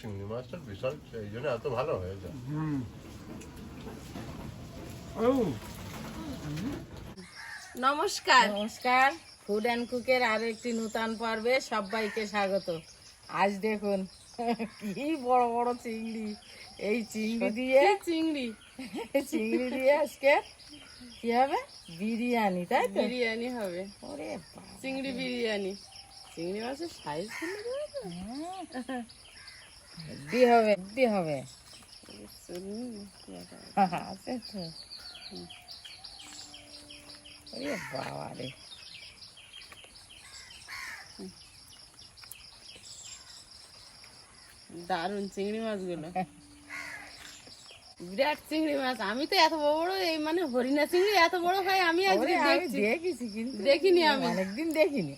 চিংড়ি মাছটার বিশাল এই জন্য এত ভালো হয়েছে হুম। নমস্কার। নমস্কার। ফুড অ্যান্ড কুকের আরও একটি নূতন পর্বে সবাইকে স্বাগত। আজ দেখুন কি বড় বড় চিংড়ি। এই চিংড়ি দিয়ে চিংড়ি? চিংড়ি দিয়ে আজকে কি হবে? বিরিয়ানি তাই তো? বিরিয়ানি হবে। ওরে চিংড়ি বিরিয়ানি। চিংড়ি মাছের সাইজ হেব্বি হবে বি হবে। বাবা রে। দারুণ চিংড়ি মাছগুলো। বিরাট চিংড়ি মাছ। আমি তো এত বড় বড় এই মানে হরিণা চিংড়ি এত বড় হয় আমি আজকে দেখছি। কিন্তু। দেখিনি আমি। অনেকদিন দেখিনি।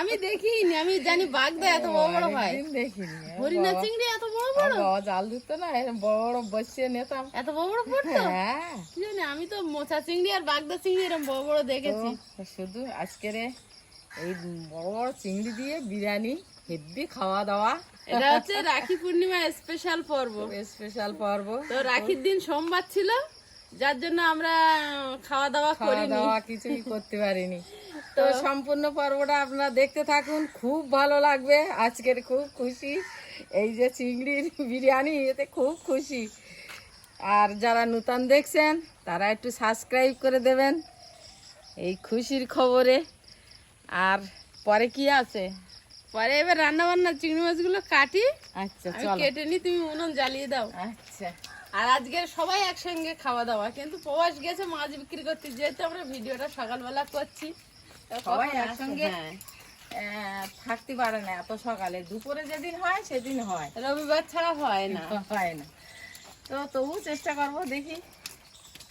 আমি দেখিনি আমি জানি বাগদা এত বড় বড় হয়। দেখিনি। হরিণা চিংড়ি এত বড় বড়? জাল দিত না বড় বড় বসিয়ে নিতাম। এত বড় বড় পড়তো? হ্যাঁ। কি জানি আমি তো মোচা চিংড়ি আর বাগদা চিংড়ি এরকম বড় বড় দেখেছি। শুধু আজকের এই বড় বড় চিংড়ি দিয়ে বিরিয়ানি হেভি খাওয়া দাওয়া। এটা হচ্ছে রাখি পূর্ণিমা স্পেশাল পর্ব। স্পেশাল পর্ব। তো রাখির দিন সোমবার ছিল যার জন্য আমরা খাওয়া দাওয়া করিনি। দাওয়া কিছুই করতে পারিনি। তো সম্পূর্ণ পর্বটা আপনারা দেখতে থাকুন খুব ভালো লাগবে আজকের খুব খুশি। এই যে চিংড়ির বিরিয়ানি এতে খুব খুশি। আর যারা নূতন দেখছেন তারা একটু সাবস্ক্রাইব করে দেবেন এই খুশির খবরে। আর পরে কি আছে? পরে এবার রান্না বান্না চিংড়ি মাছগুলো কাটি আচ্ছা কেটে নি তুমি উনুন জ্বালিয়ে দাও। আচ্ছা। আর আজকে সবাই একসঙ্গে খাওয়া দাওয়া কিন্তু প্রবাস গেছে মাছ বিক্রি করতে যেহেতু আমরা ভিডিওটা সকালবেলা করছি সবাই একসঙ্গে হ্যাঁ। থাকতে পারে না এত সকালে। দুপুরে যেদিন হয় সেদিন হয়। রবিবার ছাড়া হয় না। হয় না। তো তবু চেষ্টা করব দেখি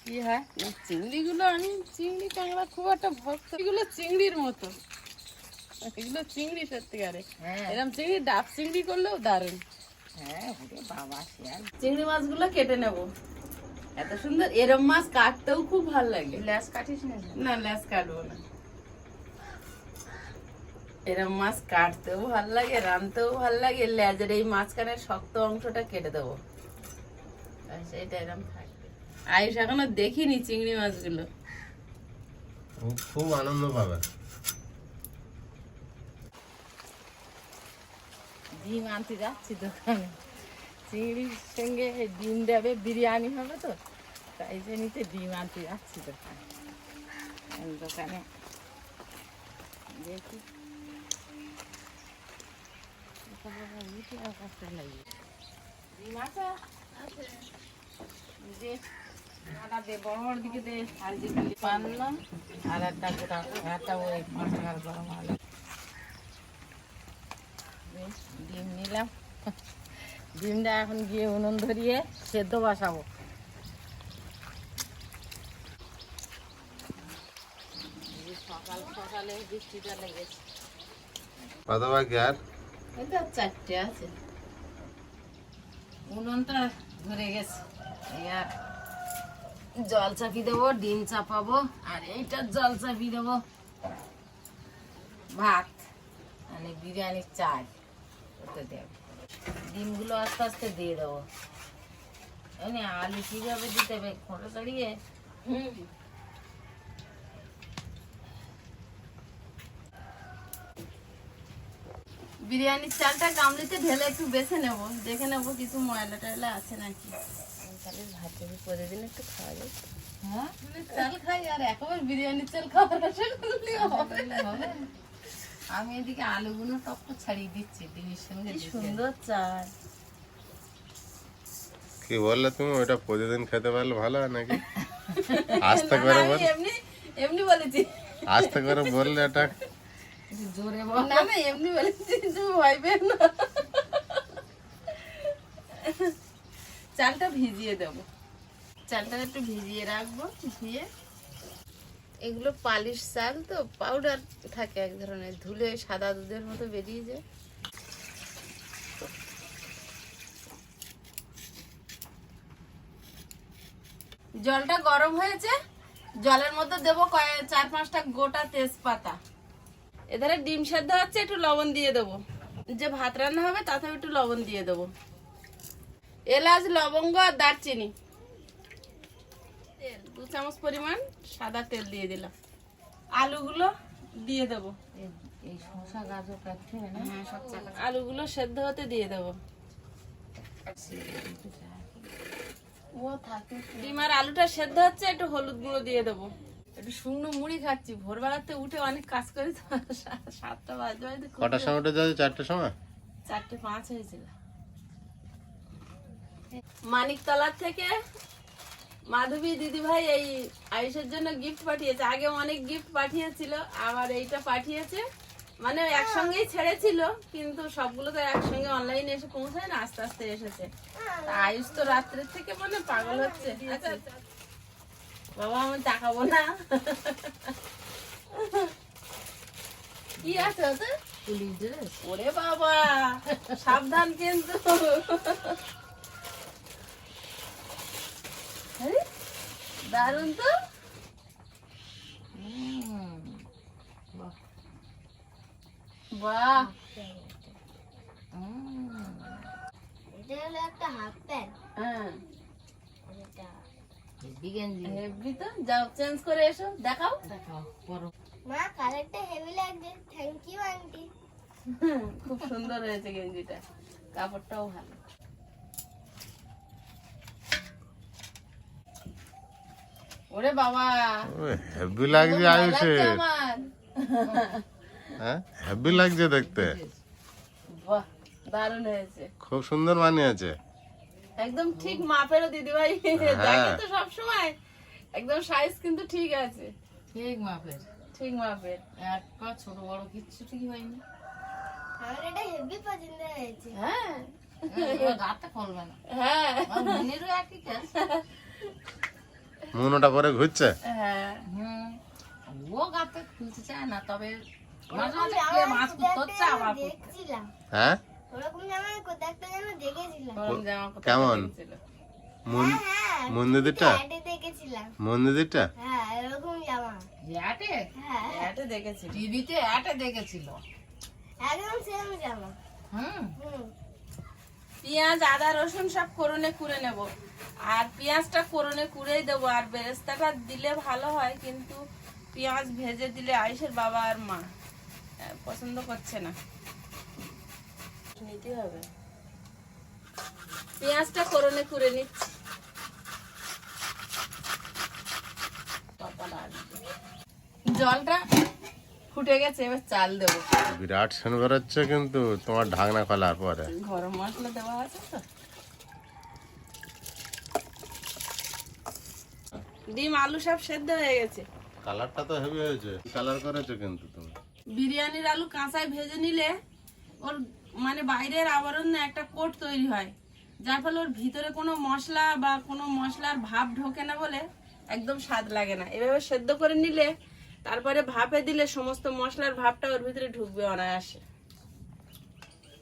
কি হয়। চিংড়িগুলো আমি চিংড়ি কাঁকড়া খুব একটা ভক্ত এগুলো চিংড়ির মতো। এগুলো চিংড়ি সত্যিকারে হ্যাঁ। এরকম চিংড়ি ডাব চিংড়ি করলেও দারুণ। হ্যাঁ ওরে বাবা শিয়াল চিংড়ি মাছগুলো কেটে নেব। এত সুন্দর এরম মাছ কাটতেও খুব ভালো লাগে। ল্যাস কাটিস না না ল্যাস কাটবো না। এরম মাছ কাটতেও ভালো লাগে রানতেও ভালো লাগে লেজের এই মাঝখানের শক্ত অংশটা কেটে দেবো। এটা এরম থাকবে। আয়ুষ এখনও দেখিনি চিংড়ি মাছগুলো। খুব আনন্দ পাবে। ডিম আনতে যাচ্ছি দোকানে। চিংড়ির সঙ্গে ডিম দেবে, বিরিয়ানি হবে তো, তাই জন্যতে ডিম আনতে যাচ্ছি দোকানে। দোকানে। দেখি। বড় দিকে আর যে আর একটা গোটা একটা ওই পাঁচ টাকার গরম আলু ডিম নিলাম। ডিমটা এখন গিয়ে উনুন ধরিয়ে সেদ্ধ বসাবো। সকাল সকালে বৃষ্টিটা লেগেছে। কত বাকি আর এটা চারটে আছে। উনুনটা ধরে গেছে। আর জল চাপি দেবো ডিম চাপাবো আর এইটার জল চাপি দেবো। ভাত মানে বিরিয়ানির চাল ওতে দেবো। ডিমগুলো আস্তে আস্তে দিয়ে দেবো। এমনি আলু কীভাবে দিতে হবে খোঁটা ছাড়িয়ে বিরিয়ানির চালটা গামলিতে ঢেলে একটু বেছে নেব। দেখে নেব কিছু ময়লা টয়লা আছে নাকি। তাহলে ভাতের প্রতিদিন একটু খাওয়া যায়? হ্যাঁ? চাল খাই আর একবার বিরিয়ানির চাল খাওয়ার হবে। আমি এদিকে আলুগুলো টপ ছাড়িয়ে দিচ্ছি ডিমের সঙ্গে সুন্দর চাল কি বললে তুমি? ওইটা প্রতিদিন খেতে পারলে ভালো হয় নাকি? আস্তে করে বল। এমনি এমনি বলেছি। আস্তে করে বললে এটা জোরে বল। না না এমনি বলেছি তুমি ভয় পেও না। চালটা ভিজিয়ে দেব। চালটা একটু ভিজিয়ে রাখব ভিজিয়ে এগুলো পালিশ চাল তো পাউডার থাকে এক ধরনের, ধুলে সাদা দুধের মতো বেরিয়ে যায়। জলটা গরম হয়েছে, জলের মধ্যে দেবো চার পাঁচটা গোটা তেজপাতা। এধারে ডিম সেদ্ধ হচ্ছে, একটু লবণ দিয়ে দেবো। যে ভাত রান্না হবে তাতে একটু লবণ দিয়ে দেবো। এলাচ, লবঙ্গ আর দারচিনি। দু চামচ পরিমাণ সাদা তেল দিয়ে দিলাম। আলুগুলো দিয়ে দেবো। এই শসা গাজর না? আলুগুলো সেদ্ধ হতে দিয়ে দেবো। ডিম আর আলুটা সেদ্ধ হচ্ছে একটু হলুদ গুঁড়ো দিয়ে দেবো। একটু শুকনো মুড়ি খাচ্ছি। ভোরবেলাতে উঠে অনেক কাজ করি তো। সাতটা বাজে বাজে কটার সময় উঠে চারটের সময়? চারটে পাঁচ হয়েছিল। মানিকতলার থেকে মাধবী দিদি ভাই এই আয়ুষের জন্য গিফট পাঠিয়েছে। আগে অনেক গিফট পাঠিয়েছিল আবার এইটা পাঠিয়েছে। মানে একসঙ্গেই ছেড়েছিল কিন্তু সবগুলো তো একসঙ্গে অনলাইনে এসে পৌঁছায় না আস্তে আস্তে এসেছে। আয়ুষ তো রাত্রের থেকে মানে পাগল হচ্ছে। আচ্ছা। বাবা আমি তাকাবো না। কি আছে ওতে? পুলিশ ওরে বাবা সাবধান কিন্তু। দারুণ তো। বাহ। এটা হলো একটা হাফ প্যান্ট হ্যাঁ। এটা বিগেঞ্জি হেভি তো। যাও চেঞ্জ করে এসো দেখাও। দেখাও পরো। মা কালারটা হেভি লাগছে। থ্যাংক ইউ আন্টি খুব সুন্দর হয়েছে গেঞ্জিটা। কাপড়টাও ভালো। ওরে বাবা। হেভি লাগছে আয়ুষে হ্যাঁ? হেভি লাগছে দেখতে। বাহ দারুণ হয়েছে। খুব সুন্দর মানিয়েছে একদম ঠিক মাপেরও দিদিভাই। দেখে তো সব সময় একদম সাইজ কিন্তু ঠিক আছে। ঠিক মাপের। ঠিক মাপের। এক পা ছোট বড় কিচ্ছু ঠিক হয়নি। আমার এটা হেভি পছন্দ হয়েছে। হ্যাঁ। এবার গাতে খুলবে না। হ্যাঁ। মনেরও একই কাজ মুনোটা পরে ঘুরছে? হ্যাঁ হুম। ও গাতে খুলতে চায় না তবে মাঝে মাঝে কে মাছ একটা আবার দেখছিলাম। হ্যাঁ? ওরকম জামা কোথাও একটা যেন দেখেছিলাম। গরম জামা কেমন? দেখেছিল? মন হ্যাঁ মন্দিরটা দেখেছিলাম। মন্দিরটা হ্যাঁ এরকম জামা। অ্যাটে হ্যাঁ অ্যাডে দেখেছি টিভিতে অ্যাটে দেখেছিল। একদম সেম জামা। হুম। হুম। পেঁয়াজ আদা রসুন সব কোরনে কুড়ে নেব। আর পেঁয়াজটা কোরনে কুড়েই দেবো। আর বেরেস্তাটা দিলে ভালো হয় কিন্তু পেঁয়াজ ভেজে দিলে আইসের বাবা আর মা পছন্দ করছে না। নিতে হবে। পেঁয়াজটা কোরনে কুড়ে নিচ্ছি জলটা ফুটে গেছে এবার চাল দেবো। বিরাট সেন বেরোচ্ছে কিন্তু তোমার ঢাকনা খোলার পরে। গরম মশলা দেওয়া আছে তো। ডিম আলু সব সেদ্ধ হয়ে গেছে। কালারটা তো হেভি হয়েছে। কালার করেছ কিন্তু তুমি? বিরিয়ানির আলু কাঁচায় ভেজে নিলে ওর মানে বাইরের আবরণ না একটা কোট তৈরি হয়। যার ফলে ওর ভিতরে কোনো মশলা বা কোনো মশলার ভাব ঢোকে না বলে একদম স্বাদ লাগে না। এভাবে সেদ্ধ করে নিলে তারপরে ভাপে দিলে সমস্ত মশলার ভাবটা ওর ভিতরে ঢুকবে অনায়াসে।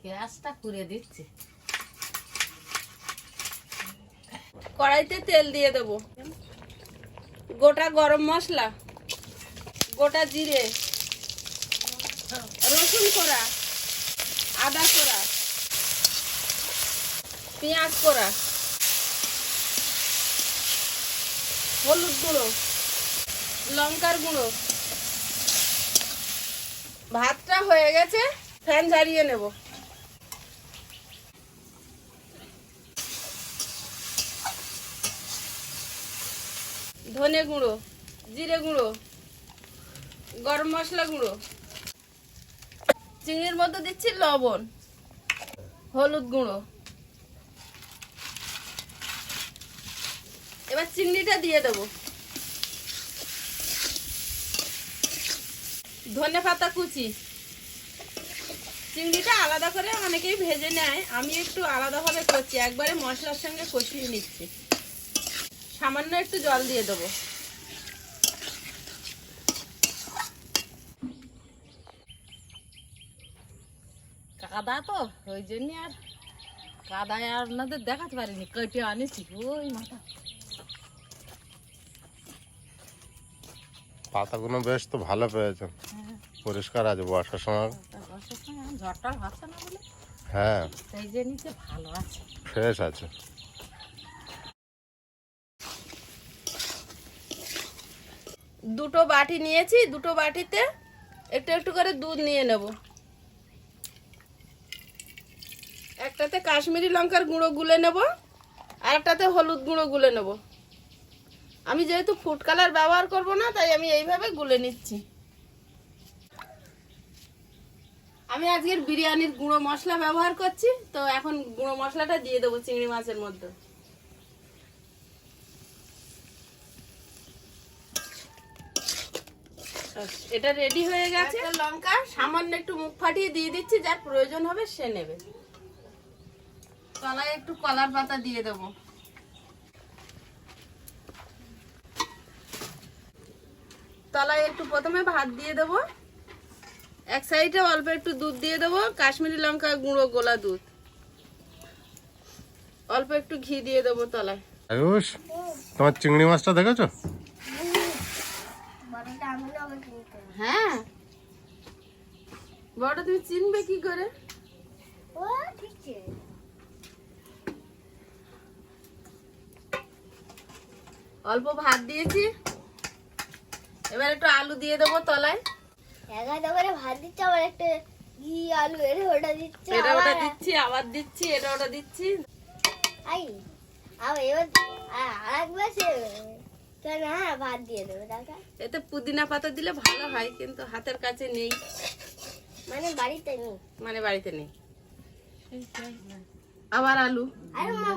গ্যাসটা করে দিচ্ছে। কড়াইতে তেল দিয়ে দেবো। গোটা গরম মশলা গোটা জিরে রসুন কোড়া আদা কোড়া পেঁয়াজ কোড়া হলুদ গুঁড়ো লঙ্কার গুঁড়ো ভাতটা হয়ে গেছে, ফ্যান ঝারিয়ে নেব। ধনে গুঁড়ো, জিরে গুঁড়ো, গরম মশলা গুঁড়ো চিংড়ির মধ্যে দিচ্ছি লবণ, হলুদ গুঁড়ো। এবার চিংড়িটা দিয়ে দেবো। ধনে পাতা কুচি। চিংড়িটা আলাদা করে অনেকেই ভেজে নেয়। আমি একটু আলাদাভাবে করছি, একবারে মশলার সঙ্গে কষিয়ে নিচ্ছি। সামান্য একটু জল দিয়ে দেবো। কাদা তো, ওই জন্য আর কাদায় আপনাদের দেখাতে পারিনি, কেটে আনেছি। ওই মাথা। পাতাগুলো বেশ তো ভালো পেয়েছেন পরিষ্কার আছে বর্ষার সময়। হ্যাঁ। তাই যে নিচে ভালো আছে। ফ্রেশ আছে। দুটো বাটি নিয়েছি দুটো বাটিতে একটু একটু করে দুধ নিয়ে নেব। একটাতে কাশ্মীরি লঙ্কার গুঁড়ো গুলে নেব আর একটাতে হলুদ গুঁড়ো গুলে নেব। আমি যেহেতু ফুড কালার ব্যবহার করব না তাই আমি এইভাবে গুলে নিচ্ছি। আমি আজকের বিরিয়ানির গুঁড়ো মশলা ব্যবহার করছি তো এখন গুঁড়ো মশলাটা দিয়ে দেবো চিংড়ি মাছের মধ্যে। এটা রেডি হয়ে গেছে। লঙ্কা সামান্য একটু মুখ ফাটিয়ে দিয়ে দিচ্ছি যার প্রয়োজন হবে সে নেবে। কলায় একটু কলার পাতা দিয়ে দেবো। তলায় একটু প্রথমে ভাত দিয়ে দেবো। এক সাইডে অল্প একটু দুধ দিয়ে দেবো কাশ্মীরি লঙ্কা গুঁড়ো গোলা দুধ। অল্প একটু ঘি দিয়ে দেবো তলায়। আয়ুষ তোমার চিংড়ি মাছটা দেখেছ। হ্যাঁ। বড় তুমি চিনবে কি করে? ও ঠিক আছে অল্প ভাত দিয়েছি। এবার একটু আলু দিয়ে দেবো তলায়। এগারোটা করে ভাত দিচ্ছে আবার একটা ঘি আলু এর ওটা দিচ্ছে এটা ওটা দিচ্ছি আবার দিচ্ছি এটা ওটা দিচ্ছি। আই আবার এবার আরেকবার সে কেন হ্যাঁ ভাত দিয়ে দেবে এতে পুদিনা পাতা দিলে ভালো হয় কিন্তু হাতের কাছে নেই। মানে বাড়িতে নেই। মানে বাড়িতে নেই। আবার আলু। আরে মা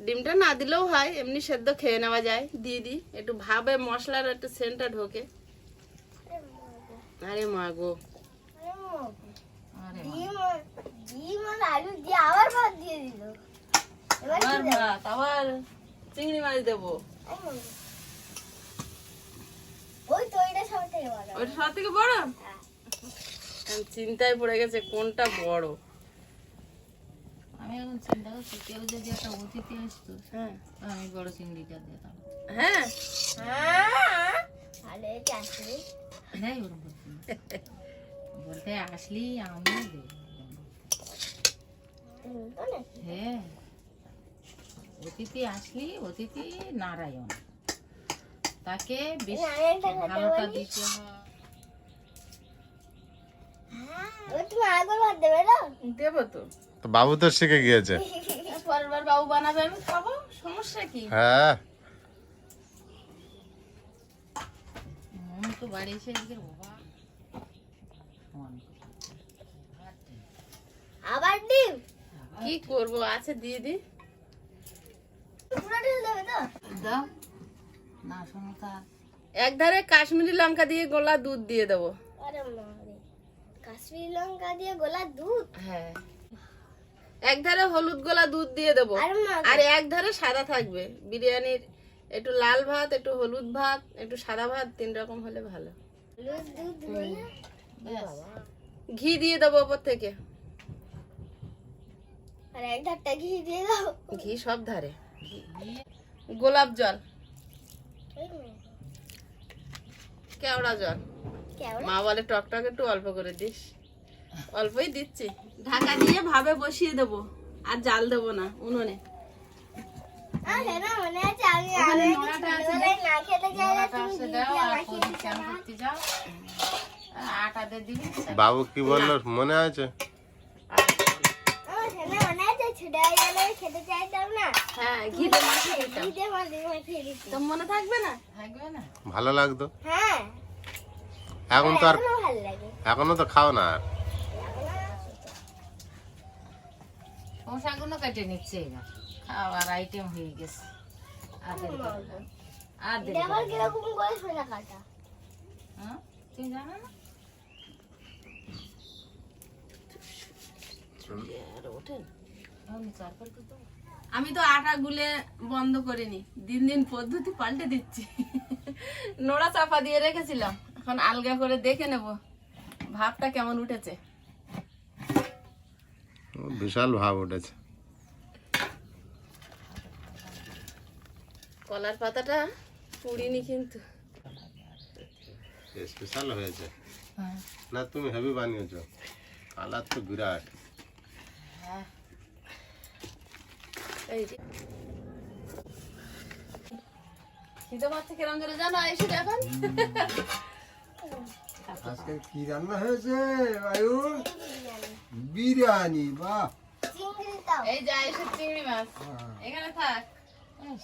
ডিমটা না দিলেও হয় এমনি সেদ্ধ খেয়ে নেওয়া যায়। দিয়ে দিই। একটু ভাবে মশলার একটু সেন্টটা ঢোকে। আরে মা গো আরে মা আরে ডিম আর- ডিম আর আলু দিয়ে আবার চিংড়ি মাছ দেবো। ওইটা সব থেকে বড়। হ্যাঁ। চিন্তায় পড়ে গেছে কোনটা বড়। আমি এখন চিন্তা করছি কেউ যদি একটা অতিথি আসতো হ্যাঁ। আমি বড় চিংড়িটা দিতাম। হ্যাঁ। হ্যাঁ ওরকম বলতে আসলি আমি হ্যাঁ। অতিথি আসলি অতিথি নারায়ণ। তাকে বেশি ভালোটা দিতে হয়। ও তুমি আগে ভাত দেবে না? দেবো তো। তো বাবু তো শিখে গিয়েছে। পরের বার বাবু বানাবে আমি খাব সমস্যা কি? হ্যাঁ। মন তো বাড়ি এসে বাবা। আবার ডিম? কি করব? আছে দিয়ে দি। পুরো ঢেলে দেবে তো? দাও। না এক ধারে কাশ্মীরি লঙ্কা দিয়ে গোলা দুধ দিয়ে দেবো। আরে মারে কাশ্মীরি লঙ্কা দিয়ে গোলা দুধ? হ্যাঁ। এক ধারে হলুদ গোলা দুধ দিয়ে দেবো। আর এক ধারে সাদা থাকবে। বিরিয়ানির একটু লাল ভাত একটু হলুদ ভাত একটু সাদা ভাত তিন রকম হলে ভালো। ঘি দিয়ে দেবো ওপর থেকে। ঘি দিয়ে দাও। ঘি সব ধারে। গোলাপ জল। কেওড়া জল। মা বলে টক টক একটু অল্প করে দিস। অল্পই দিচ্ছি। ঢাকা দিয়ে ভাবে বসিয়ে দেবো আর জাল দেবো না উনুনে। বাবু কি বলল? মনে আছে? হ্যাঁ মনে হ্যাঁ মনে ভালো লাগতো? হ্যাঁ। এখন তো আর এখনও এখনও তো খাও না আর। শশাগুলো কেটে নিচ্ছে এবার। খাওয়ার আইটেম হয়ে গেছে। আর হ্যাঁ তুমি জানো না? আমি তো আমি তো আটা গুলে বন্ধ করিনি। দিন দিন পদ্ধতি পাল্টে দিচ্ছি। নোড়া চাপা দিয়ে রেখেছিলাম। এখন আলগা করে দেখে নেব। ভাবটা কেমন উঠেছে? বিশাল ভাব উঠেছে। কলার পাতাটা পুড়িনি কিন্তু। স্পেশাল হয়েছে। হ্যাঁ। না তুমি হেভি বানিয়েছো। কালার তো বিরাট। হ্যাঁ। আজকে কি রান্না হয়েছে আয়ুর বিরিয়ানি বাহ চিংড়ি এই যা চিংড়ি মাছ। এখানে থাক।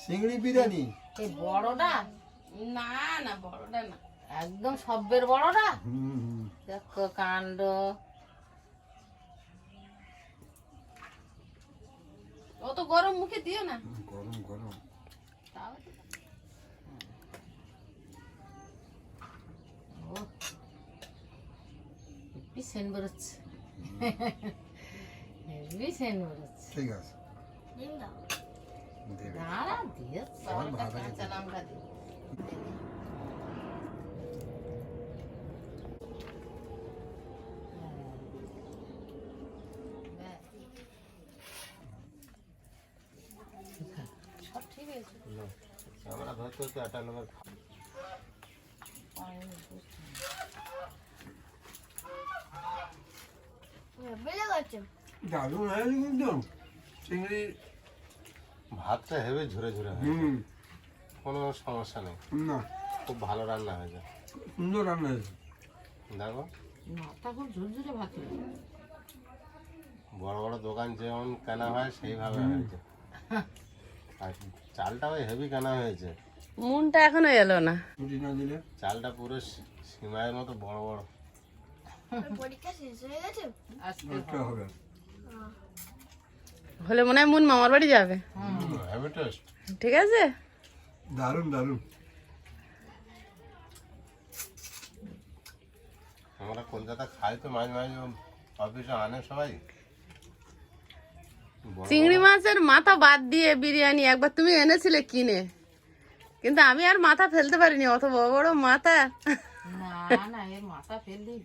চিংড়ি বিরিয়ানি? এই বড়টা? না না বড়টা না। একদম সব্যের বড়টা? দেখো কাণ্ড। অত গরম মুখে দিও না। গরম গরম। সেন বেরোচ্ছে। হেভি সেন বেরোচ্ছে ঠিক আছে। ডিম দাও দাঁড়া ভালো কাঁচা লঙ্কা দিও সব ঠিক আছে। আমরা ধরতে হচ্ছে আটা নম্বর বেলে দারুণ হয়েছে কিন্তু। চিংড়ি ভাতটা হেভি ঝরে ঝরে হয়। কোনো সমস্যা নেই। না। খুব ভালো রান্না হয়েছে সুন্দর রান্না হয়েছে। দেখো। মাথা খুব ঝুরঝুরে ভাত বড় বড় দোকান যেমন কেনা হয় সেইভাবে হয়েছে। আর চালটা ওই হেভি কেনা হয়েছে। মনটা এখনও এলো না। রুটি না দিলে? চালটা পুরো সি- সিমাইয়ের মতো বড় বড়। হলে মনে হয় মন মামার বাড়ি যাবে। ঠিক আছে? দারুণ দারুণ। আমরা কলকাতা খাই তো মাঝে মাঝে অফিসে আনে সবাই। চিংড়ি মাছের মাথা বাদ দিয়ে বিরিয়ানি একবার তুমি এনেছিলে কিনে। কিন্তু আমি আর মাথা ফেলতে পারিনি অত বড় বড় মাথা। না না এর মাথা ফেললেই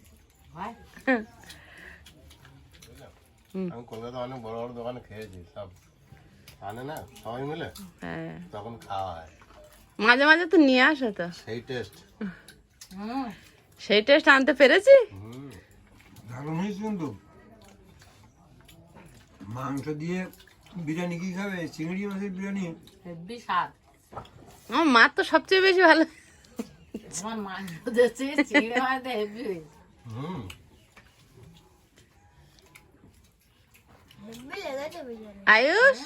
আমি কলকাতা অনেক বড় বড় দোকানে খেয়েছি সব আনে না সবাই মিলে হ্যাঁ। তখন খাওয়া হয় মাঝে মাঝে তো নিয়ে আসো তো। সেই টেস্ট সেই টেস্ট আনতে পেরেছি? হুম। দারুণ হয়েছে কিন্তু। মাংস দিয়ে বিরিয়ানি কি খাবে? চিংড়ি মাছের বিরিয়ানি? হেভি স্বাদ। আমার মার তো সবচেয়ে বেশি ভালো। আমার মাংস দিয়েছে চিংড়ি মাছ হেভি হয়েছে আয়ুষ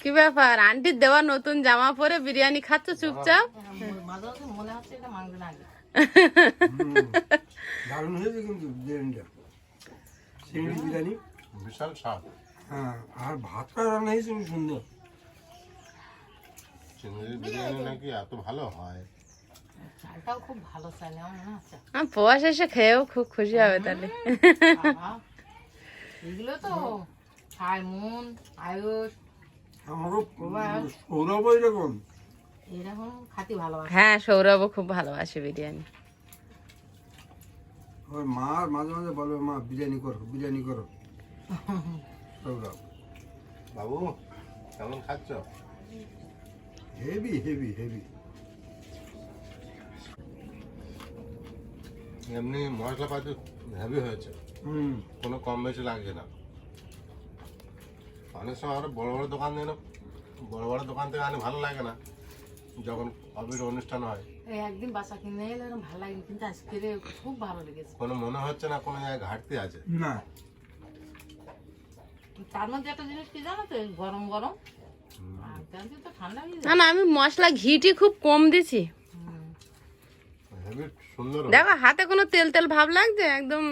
কি ব্যাপার? আন্টির দেওয়া নতুন জামা পরে বিরিয়ানি খাচ্ছ চুপচাপ? মনে হ্যাঁ আর ভাতটা রান্না হয়েছে সুন্দর। চিংড়ির বিরিয়ানি নাকি এত ভালো হয়? চালটাও খুব ভালো চাল আমার মনে হচ্ছে আমার প্রবাস এসে খেয়েও খুব খুশি হবে তাহলে। এগুলো তো সাইমন আয়ুষ সৌরভ এরকম। এরকম খাতি ভালোবাসে। হ্যাঁ সৌরভও খুব ভালোবাসে বিরিয়ানি। ওর মা মাঝে মাঝে বলবে মা বিরিয়ানি করো বিরিয়ানি করো। সৌরভ। বাবু কেমন খাচ্ছ? হেভি হেভি হেভি এমনি মশলাপাতি হেভি হয়েছে। হুম। কোনো কম বেশি লাগছে না। অনেক সময় আমরা বড় বড় দোকান দিয়ে না বড় বড় দোকান থেকে আনে ভালো লাগে না। যখন অফিস অনুষ্ঠান হয়। এই একদিন বাসা কিনে এলে এরকম ভালো লাগে কিন্তু আজকে খুব ভালো লেগেছে। কোনো মনে হচ্ছে না কোনো জায়গায় ঘাটতি আছে? না। তার মধ্যে একটা জিনিস কি জানো তো গরম গরম? না না আমি মশলা ঘিটি খুব কম দিছি। দেখো হাতে কোনো তেল তেল ভাব লাগছে? একদম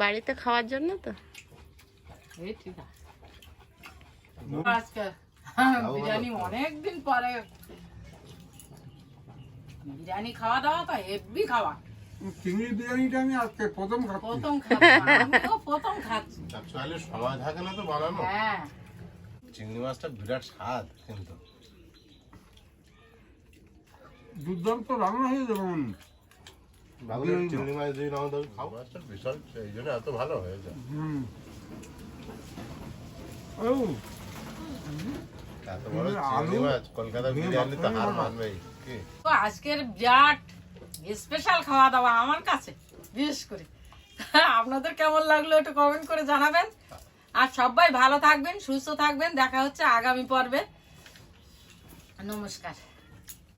বাড়িতে খাওয়ার জন্য তো। বিরিয়ানি অনেকদিন পরে। বিরিয়ানি খাওয়া দাওয়া তো হেভি খাওয়া। চিংড়ি বিরিয়ানিটা আমি আজকে প্রথম খাচ্ছি। প্রথম খাচ্ছি প্রথম খাচ্ছি। সময় থাকে না তো বানানো। হ্যাঁ। চিংড়ি মাছটা বিরাট স্বাদ কিন্তু। দুর্দান্ত রান্না হয়েছে যেমন চিংড়ি মাছ দিয়ে নাও খাও। মাছটা বিশাল এই জন্য এত ভালো হয়েছে হুম। ও। তো আজকের বিরাট স্পেশাল খাওয়া দাওয়া আমার কাছে বিশেষ করে। আপনাদের কেমন লাগল একটু কমেন্ট করে জানাবেন। আর সবাই ভালো থাকবেন সুস্থ থাকবেন দেখা হচ্ছে আগামী পর্বে। নমস্কার।